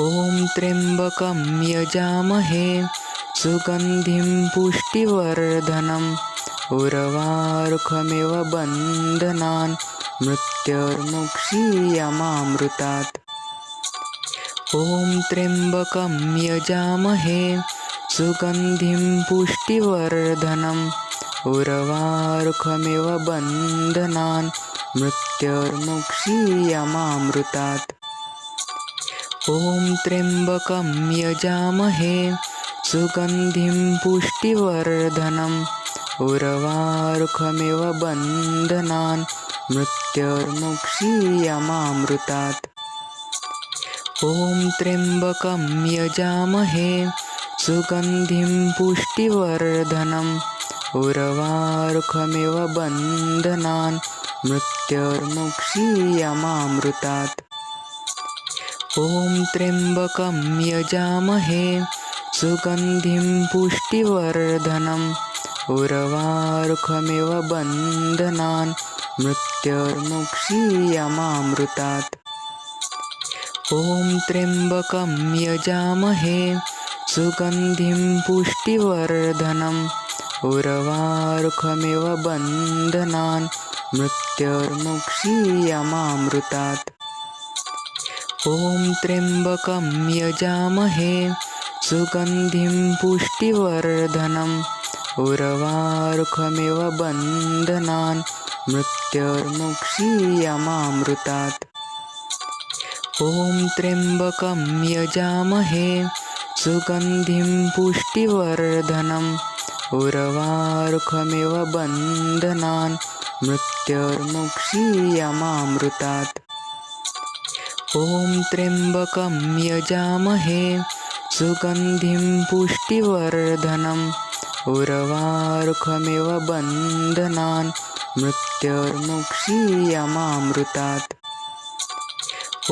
ॐ त्र्यम्बकं यजामहे सुगन्धिं पुष्टिवर्धनम् उर्वारुकमिव बन्धनान् मृत्युर्मुक्षीयमामृतात् ॐ त्र्यम्बकं यजामहे सुगन्धिं पुष्टिवर्धनम् उर्वारुकमिव बन्धनान् मृत्युर्मुक्षीयमामृतात् ॐ त्र्यम्बकं यजामहे सुगन्धिं पुष्टिवर्धनम् उर्वारुकमिव बन्धनान् मृत्युर्मुक्षीयमामृतात् ॐ त्र्यम्बकं यजामहे सुगन्धिं पुष्टिवर्धनम् उर्वारुकमिव बन्धनान् मृत्युर्मुक्षीयमामृतात् ॐ त्र्यम्बकं यजामहे सुगन्धिं पुष्टिवर्धनम् उर्वारुकमिव बन्धनान् मृत्युर्मुक्षीयमामृतात्। ॐ त्र्यम्बकं यजामहे सुगन्धिं पुष्टिवर्धनम् उर्वारुकमिव बन्धनान् मृत्युर्मुक्षीयमामृतात् ॐ त्र्यम्बकं यजामहे सुगन्धिं पुष्टिवर्धनम् उर्वारुकमिव बन्धनान् मृत्युर्मुक्षीयमामृतात्। ॐ त्र्यम्बकं यजामहे सुगन्धिं पुष्टिवर्धनम् उर्वारुकमिव बन्धनान् मृत्युर्मुक्षीयमामृतात् ॐ त्र्यम्बकं यजामहे सुगन्धिं पुष्टिवर्धनम् उर्वारुकमिव बन्धनान् मृत्युर्मुक्षीयमामृतात्।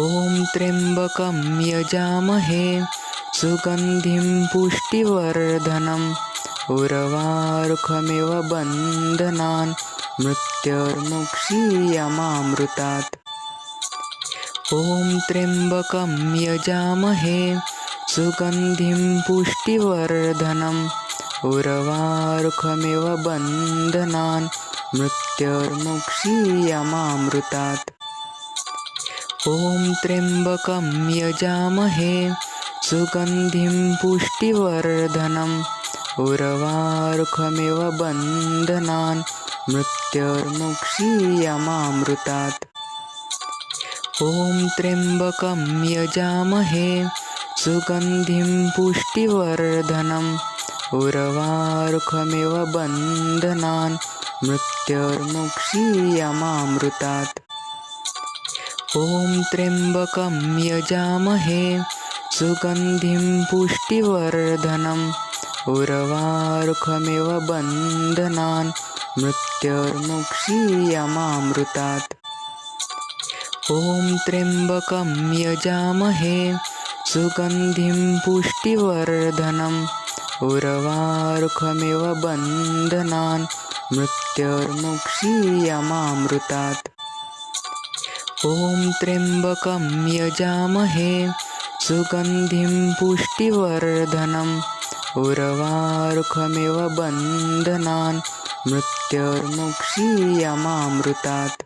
ॐ त्र्यम्बकं यजामहे सुगन्धिं पुष्टिवर्धनम् उर्वारुकमिव बन्धनान् मृत्युर्मुक्षीयमामृतात् ॐ त्र्यम्बकं यजामहे सुगन्धिं पुष्टिवर्धनम् उर्वारुकमिव बन्धनान् मृत्युर्मुक्षीयमामृतात् ॐ त्र्यम्बकं यजामहे सुगन्धिं पुष्टिवर्धनम् उर्वारुकमिव बन्धनान् मृत्युर्मुक्षीयमामृतात् ॐ त्र्यम्बकं यजामहे सुगन्धिं पुष्टिवर्धनम्। उर्वारुकमिव बन्धनान् मृत्युर्मुक्षीयमामृतात् ॐ त्र्यम्बकं यजामहे सुगन्धिं पुष्टिवर्धनम्। उर्वारुकमिव बन्धनान् मृत्युर्मुक्षीयमामृतात् ॐ त्र्यम्बकं यजामहे सुगन्धिं पुष्टिवर्धनम्। उर्वारुकमिव बन्धनान् मृत्युर्मुक्षीयमामृतात् ॐ त्र्यम्बकं यजामहे सुगन्धिं पुष्टिवर्धनम्। उर्वारुकमिव बन्धनान् मृत्युर्मुक्षीयमामृतात्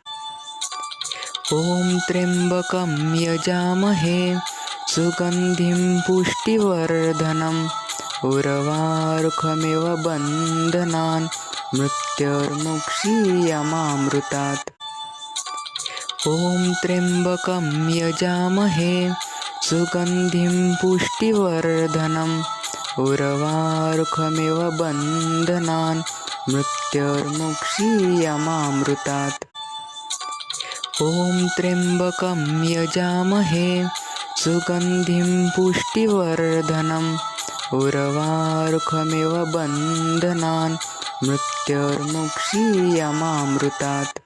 ॐ त्र्यम्बकं यजामहे सुगन्धिं पुष्टिवर्धनम् उर्वारुकमिव बन्धनान् मृत्युर्मुक्षीयमामृतात्। ॐ त्र्यम्बकं यजामहे सुगन्धिं पुष्टिवर्धनम् उर्वारुकमिव बन्धनान् मृत्युर्मुक्षीयमामृतात् ॐ त्र्यम्बकं यजामहे सुगन्धिं पुष्टिवर्धनम् उर्वारुकमिव बन्धनान् मृत्युर्मुक्षीयमामृतात्।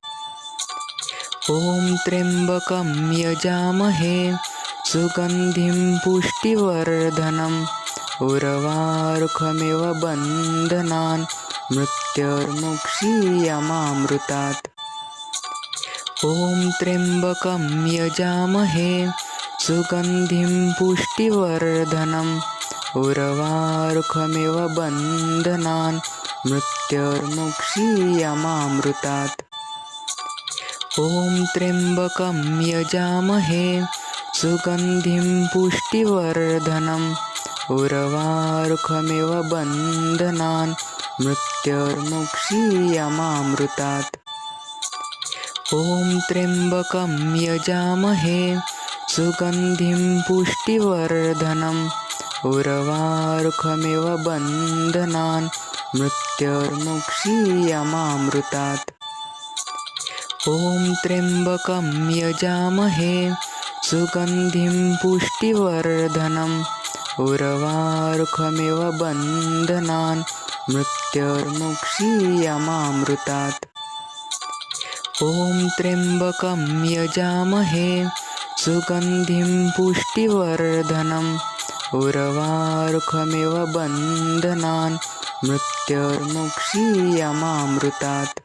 ॐ त्र्यम्बकं यजामहे सुगन्धिं पुष्टिवर्धनम् उर्वारुकमिव बन्धनान् मृत्युर्मुक्षीयमामृतात् ॐ त्र्यम्बकं यजामहे सुगन्धिं पुष्टिवर्धनम् उर्वारुकमिव बन्धनान् मृत्युर्मुक्षीयमामृतात्। ॐ त्र्यम्बकं यजामहे सुगन्धिं पुष्टिवर्धनम् उर्वारुकमिव बन्धनान् मृत्युर्मुक्षीयमामृतात् ॐ त्र्यम्बकं यजामहे सुगन्धिं पुष्टिवर्धनम् उर्वारुकमिव बन्धनान् मृत्युर्मुक्षीयमामृतात्। ॐ त्र्यम्बकं यजामहे सुगन्धिं पुष्टिवर्धनम् उर्वारुकमिव बन्धनान् मृत्युर्मुक्षीयमामृतात् ॐ त्र्यम्बकं यजामहे सुगन्धिं पुष्टिवर्धनम् उर्वारुकमिव बन्धनान् मृत्युर्मुक्षीयमामृतात्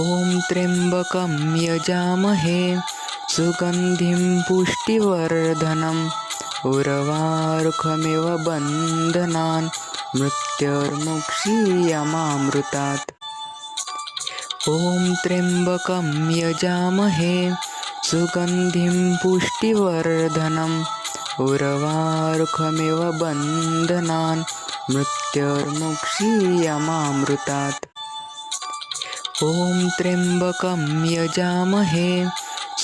ॐ त्र्यम्बकं यजामहे सुगन्धिं पुष्टिवर्धनम् उर्वारुकमिव बन्धनान् मृत्युर्मुक्षीयमामृतात् ॐ त्र्यम्बकं यजामहे सुगन्धिं पुष्टिवर्धनम् उर्वारुकमिव बन्धनान् मृत्युर्मुक्षीयमामृतात् ॐ त्र्यम्बकं यजामहे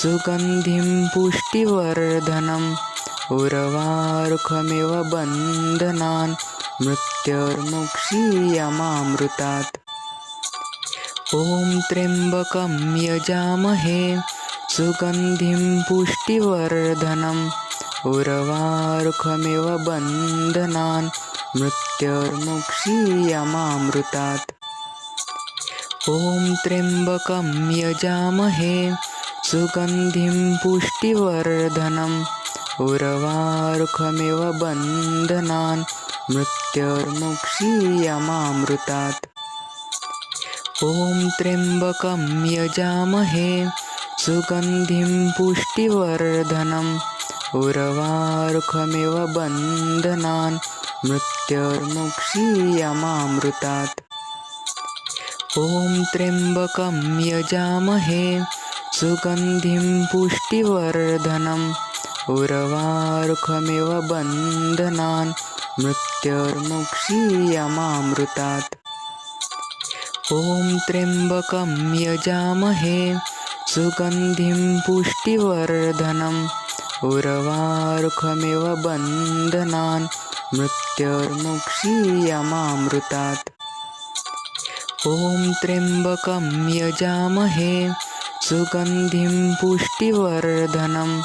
सुगन्धिं पुष्टिवर्धनम् उर्वारुकमिव बन्धनान् मृत्युर्मुक्षीयमामृतात् ॐ त्र्यम्बकं यजामहे सुगन्धिं पुष्टिवर्धनम्। उर्वारुकमिव बन्धनान् मृत्युर्मुक्षीयमामृतात् ॐ त्र्यम्बकं यजामहे सुगन्धिं पुष्टिवर्धनम्। उर्वारुकमिव बन्धनान् मृत्युर्मुक्षीयमामृतात् ॐ त्र्यम्बकं यजामहे सुगन्धिं पुष्टिवर्धनम् उर्वारुकमिव बन्धनान् मृत्युर्मुक्षीयमामृतात् ॐ त्र्यम्बकं यजामहे सुगन्धिं पुष्टिवर्धनम् उर्वारुकमिव बन्धनान् मृत्युर्मुक्षीयमामृतात् ॐ त्र्यम्बकं यजामहे सुगन्धिं पुष्टिवर्धनम् उर्वारुकमिव बन्धनान् मृत्युर्मुक्षीयमामृतात् ॐ त्र्यम्बकं यजामहे सुगन्धिं पुष्टिवर्धनम्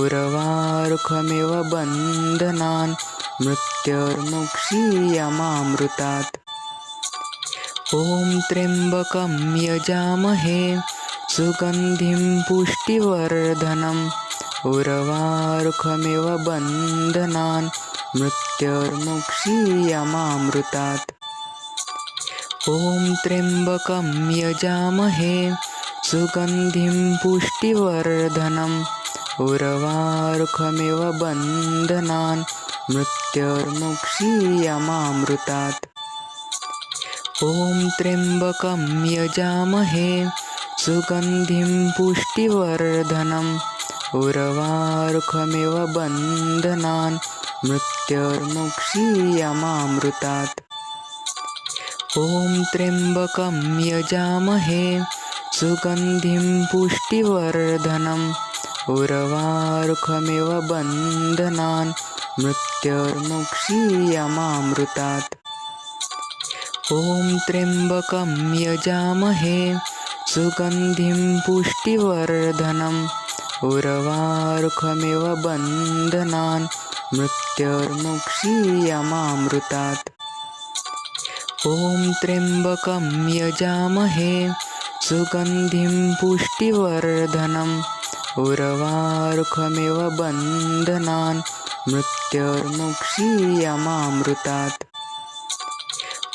उर्वारुकमिव बन्धनान् मृत्युर्मुक्षीयमामृतात् ॐ त्र्यम्बकं यजामहे सुगन्धिं पुष्टिवर्धनम् उर्वारुकमिव बन्धनान् मृत्युर्मुक्षीयमामृतात् ॐ त्र्यम्बकं यजामहे सुगन्धिं पुष्टिवर्धनम् उर्वारुकमिव बन्धनान् मृत्युर्मुक्षीयमामृतात् ॐ त्र्यम्बकं यजामहे सुगन्धिं पुष्टिवर्धनम् उर्वारुकमिव बन्धनान् मृत्युर्मुक्षीयमामृतात्। ॐ त्र्यम्बकं यजामहे सुगन्धिं पुष्टिवर्धनम् उर्वारुकमिव बन्धनान् मृत्युर्मुक्षीयमामृतात् ॐ त्र्यम्बकं यजामहे सुगन्धिं पुष्टिवर्धनम् उर्वारुकमिव बन्धनान् मृत्युर्मुक्षीयमामृतात्। ॐ त्र्यम्बकं यजामहे सुगन्धिं पुष्टिवर्धनम् उर्वारुकमिव बन्धनान् मृत्युर्मुक्षीयमामृतात्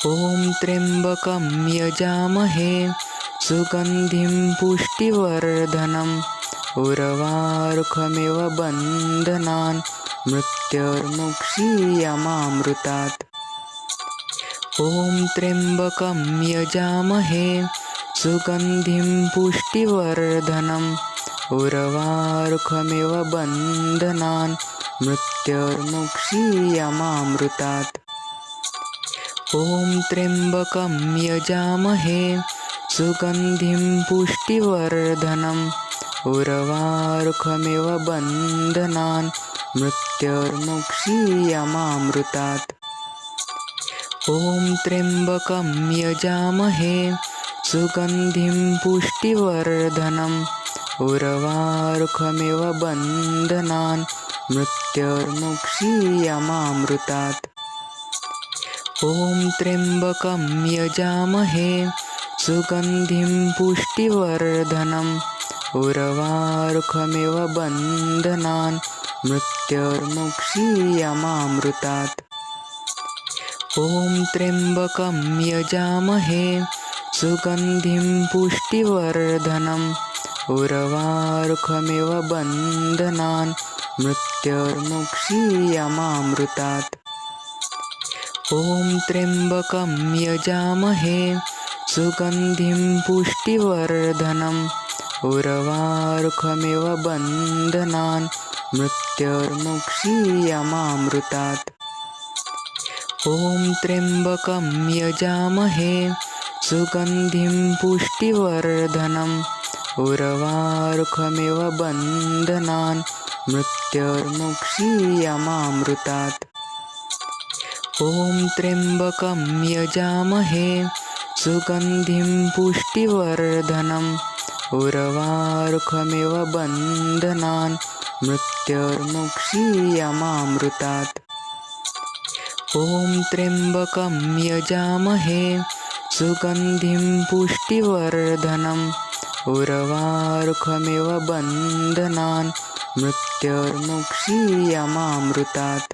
ॐ त्र्यम्बकं यजामहे सुगन्धिं पुष्टिवर्धनम् उर्वारुकमिव बन्धनान् मृत्युर्मुक्षीयमामृतात्। ॐ त्र्यम्बकं यजामहे सुगन्धिं पुष्टिवर्धनम् उर्वारुकमिव बन्धनान् मृत्युर्मुक्षीयमामृतात् ॐ त्र्यम्बकं यजामहे सुगन्धिं पुष्टिवर्धनम् उर्वारुकमिव बन्धनान् मृत्युर्मुक्षीयमामृतात् ॐ त्र्यम्बकं यजामहे सुगन्धिं पुष्टिवर्धनम् उर्वारुकमिव बन्धनान् मृत्युर्मुक्षीयमामृतात् ॐ त्र्यम्बकं यजामहे सुगन्धिं पुष्टिवर्धनम् उर्वारुकमिव बन्धनान् मृत्युर्मुक्षीयमामृतात्। ॐ त्र्यम्बकं यजामहे सुगन्धिं पुष्टिवर्धनम् उर्वारुकमिव बन्धनान् मृत्युर्मुक्षीयमामृतात् ॐ त्र्यम्बकं यजामहे सुगन्धिं पुष्टिवर्धनम्। उर्वारुकमिव बन्धनान् मृत्युर्मुक्षीयमामृतात् ॐ त्र्यम्बकं यजामहे सुगन्धिं पुष्टिवर्धनम्। उर्वारुकमिव बन्धनान् मृत्युर्मुक्षीयमामृतात् ॐ त्र्यम्बकं यजामहे सुगन्धिं पुष्टिवर्धनम्। उर्वारुकमिव बन्धनान् मृत्युर्मुक्षीयमामृतात् ॐ त्र्यम्बकं यजामहे सुगन्धिं पुष्टिवर्धनम्। उर्वारुकमिव बन्धनान् मृत्युर्मुक्षीयमामृतात्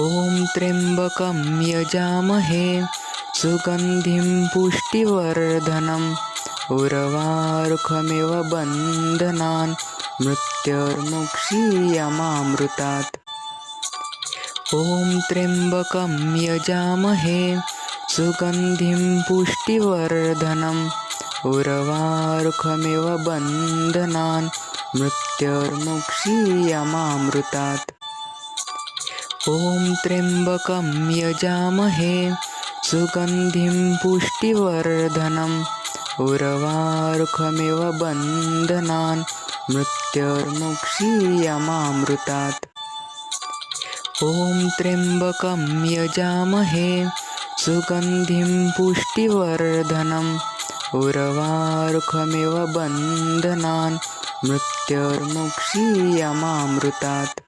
ॐ त्र्यम्बकं यजामहे सुगन्धिं पुष्टिवर्धनम् उर्वारुकमिव बन्धनान् मृत्युर्मुक्षीयमामृतात्। ॐ त्र्यम्बकं यजामहे सुगन्धिं पुष्टिवर्धनम् उर्वारुकमिव बन्धनान् मृत्युर्मुक्षीयमामृतात् ॐ त्र्यम्बकं यजामहे सुगन्धिं पुष्टिवर्धनम् उर्वारुकमिव बन्धनान् मृत्युर्मुक्षीयमामृतात् ॐ त्र्यम्बकं यजामहे सुगन्धिं पुष्टिवर्धनम् उर्वारुकमिव बन्धनान् मृत्युर्मुक्षीयमामृतात्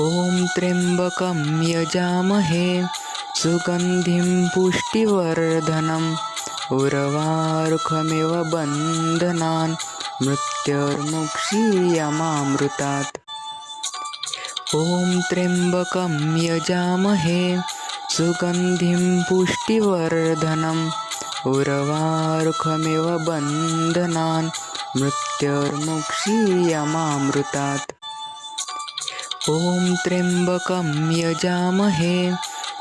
ॐ त्र्यम्बकं यजामहे सुगन्धिं पुष्टिवर्धनम् उर्वारुकमिव बन्धनान् मृत्युर्मुक्षीयमामृतात्। ॐ त्र्यम्बकं यजामहे सुगन्धिं पुष्टिवर्धनम् उर्वारुकमिव बन्धनान् मृत्युर्मुक्षीयमामृतात् ॐ त्र्यम्बकं यजामहे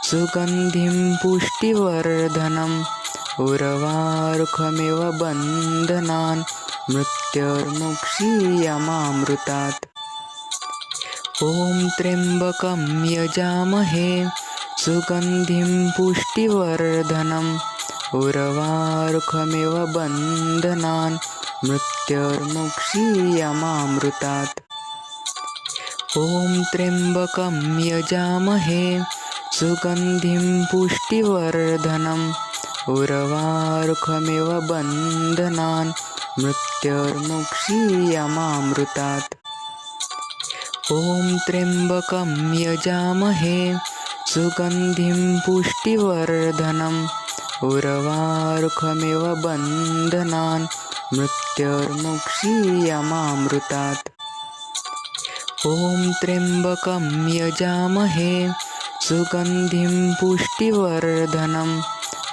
सुगन्धिं पुष्टिवर्धनम् उर्वारुकमिव बन्धनान् मृत्युर्मुक्षीयमामृतात् ॐ त्र्यम्बकं यजामहे सुगन्धिं पुष्टिवर्धनम् उर्वारुकमिव बन्धनान् मृत्युर्मुक्षीयमामृतात् ॐ त्र्यम्बकं यजामहे सुगन्धिं पुष्टिवर्धनम्। उर्वारुकमिव बन्धनान् मृत्युर्मुक्षीयमामृतात् ॐ त्र्यम्बकं यजामहे सुगन्धिं पुष्टिवर्धनम्। उर्वारुकमिव बन्धनान् मृत्युर्मुक्षीयमामृतात् ॐ त्र्यम्बकं यजामहे सुगन्धिं पुष्टिवर्धनम्।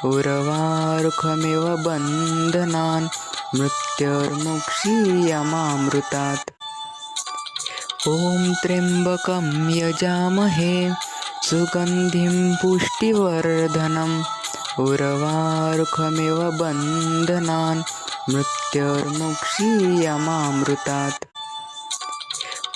उर्वारुकमिव बन्धनान् मृत्युर्मुक्षीयमामृतात् ॐ त्र्यम्बकं यजामहे सुगन्धिं पुष्टिवर्धनम्। उर्वारुकमिव बन्धनान् मृत्युर्मुक्षीयमामृतात्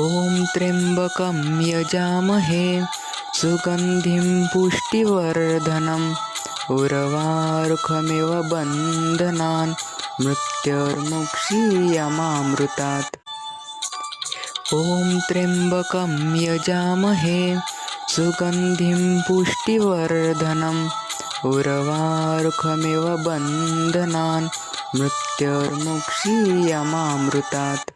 ॐ त्र्यम्बकं यजामहे सुगन्धिं पुष्टिवर्धनम् उर्वारुकमिव बन्धनान् मृत्युर्मुक्षीयमामृतात् ॐ त्र्यम्बकं यजामहे सुगन्धिं पुष्टिवर्धनम् उर्वारुकमिव बन्धनान् मृत्युर्मुक्षीयमामृतात्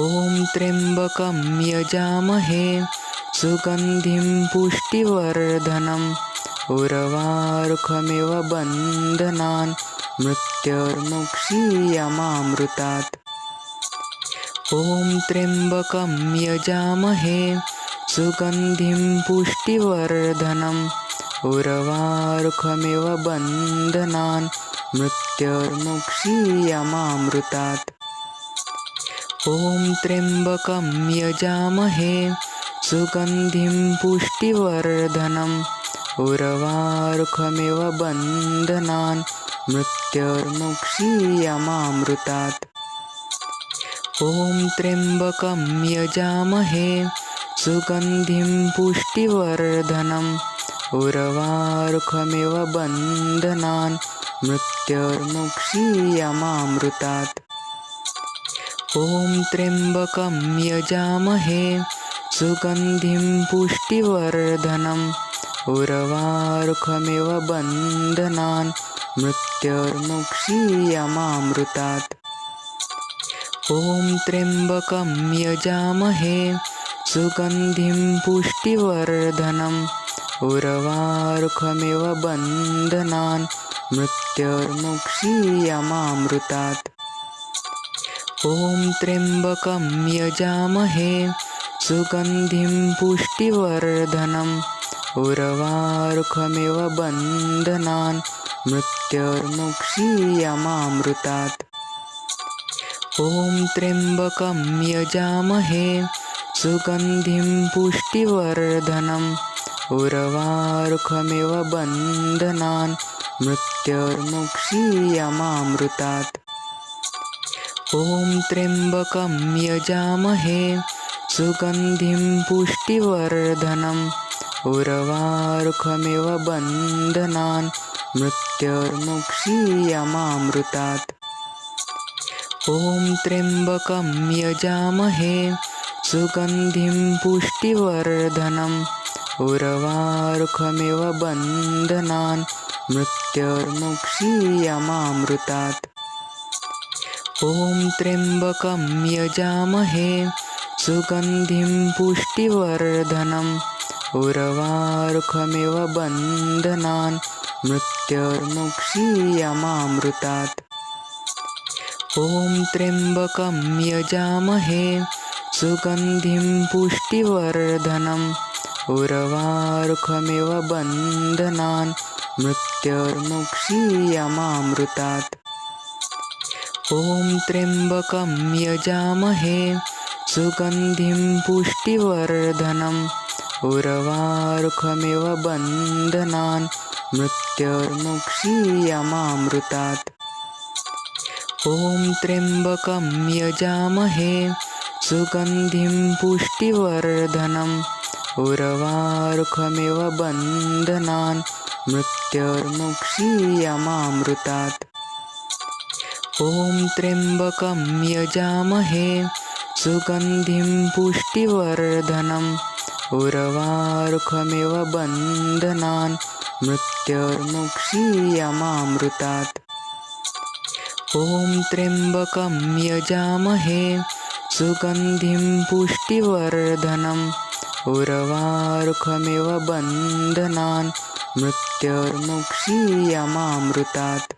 ॐ त्र्यम्बकं यजामहे सुगन्धिं पुष्टिवर्धनम् उर्वारुकमिव बन्धनान् मृत्युर्मुक्षीयमामृतात्। ॐ त्र्यम्बकं यजामहे सुगन्धिं पुष्टिवर्धनम् उर्वारुकमिव बन्धनान् मृत्युर्मुक्षीयमामृतात् ॐ त्र्यम्बकं यजामहे सुगन्धिं पुष्टिवर्धनम् उर्वारुकमिव बन्धनान् मृत्युर्मुक्षीयमामृतात् ॐ त्र्यम्बकं यजामहे सुगन्धिं पुष्टिवर्धनम् उर्वारुकमिव बन्धनान् मृत्युर्मुक्षीयमामृतात् ॐ त्र्यम्बकं यजामहे सुगन्धिं पुष्टिवर्धनम् उर्वारुकमिव बन्धनान् मृत्युर्मुक्षीयमामृतात्। ॐ त्र्यम्बकं यजामहे सुगन्धिं पुष्टिवर्धनम् उर्वारुकमिव बन्धनान् मृत्युर्मुक्षीयमामृतात् ॐ त्र्यम्बकं यजामहे सुगन्धिं पुष्टिवर्धनम् उर्वारुकमिव बन्धनान् मृत्युर्मुक्षीयमामृतात् ॐ त्र्यम्बकं यजामहे सुगन्धिं पुष्टिवर्धनम् उर्वारुकमिव बन्धनान् मृत्युर्मुक्षीयमामृतात् ॐ त्र्यम्बकं यजामहे सुगन्धिं पुष्टिवर्धनम् उर्वारुकमिव बन्धनान् मृत्युर्मुक्षीयमामृतात् ॐ त्र्यम्बकं यजामहे सुगन्धिं पुष्टिवर्धनम् उर्वारुकमिव बन्धनान् मृत्युर्मुक्षीयमामृतात् ॐ त्र्यम्बकं यजामहे सुगन्धिं पुष्टिवर्धनम्। उर्वारुकमिव बन्धनान् मृत्युर्मुक्षीयमामृतात् ॐ त्र्यम्बकं यजामहे सुगन्धिं पुष्टिवर्धनम्। उर्वारुकमिव बन्धनान् मृत्युर्मुक्षीयमामृतात् ॐ त्र्यम्बकं यजामहे सुगन्धिं पुष्टिवर्धनम् उर्वारुकमिव बन्धनान् मृत्युर्मुक्षीयमामृतात्। ॐ त्र्यम्बकं यजामहे सुगन्धिं पुष्टिवर्धनम् उर्वारुकमिव बन्धनान् मृत्युर्मुक्षीयमामृतात् ॐ त्र्यम्बकं यजामहे सुगन्धिं पुष्टिवर्धनम् उर्वारुकमिव बन्धनान् मृत्युर्मुक्षीयमामृतात्। ॐ त्र्यम्बकं यजामहे सुगन्धिं पुष्टिवर्धनम् उर्वारुकमिव बन्धनान् मृत्युर्मुक्षीयमामृतात्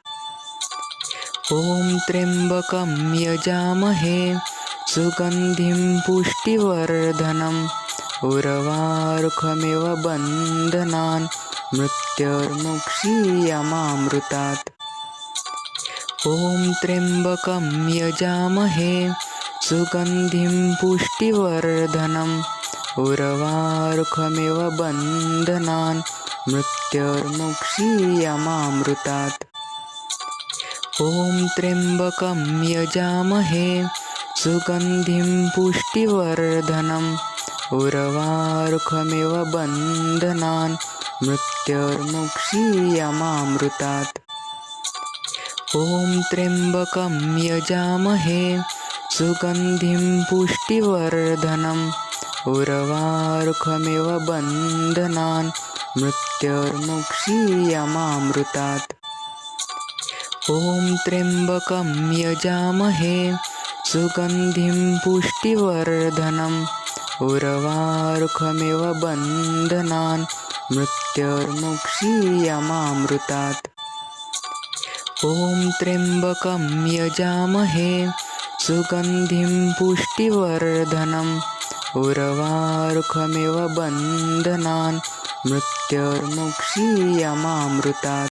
ॐ त्र्यम्बकं यजामहे सुगन्धिं पुष्टिवर्धनम् उर्वारुकमिव बन्धनान् मृत्युर्मुक्षीयमामृतात् ॐ त्र्यम्बकं यजामहे सुगन्धिं पुष्टिवर्धनम् उर्वारुकमिव बन्धनान् मृत्युर्मुक्षीयमामृतात् ॐ त्र्यम्बकं यजामहे सुगन्धिं पुष्टिवर्धनम् उर्वारुकमिव बन्धनान् मृत्युर्मुक्षीयमामृतात्। ॐ त्र्यम्बकं यजामहे सुगन्धिं पुष्टिवर्धनम् उर्वारुकमिव बन्धनान् मृत्युर्मुक्षीयमामृतात् ॐ त्र्यम्बकं यजामहे सुगन्धिं पुष्टिवर्धनम् उर्वारुकमिव बन्धनान् मृत्युर्मुक्षीयमामृतात्। ॐ त्र्यम्बकं यजामहे सुगन्धिं पुष्टिवर्धनम् उर्वारुकमिव बन्धनान् मृत्युर्मुक्षीयमामृतात्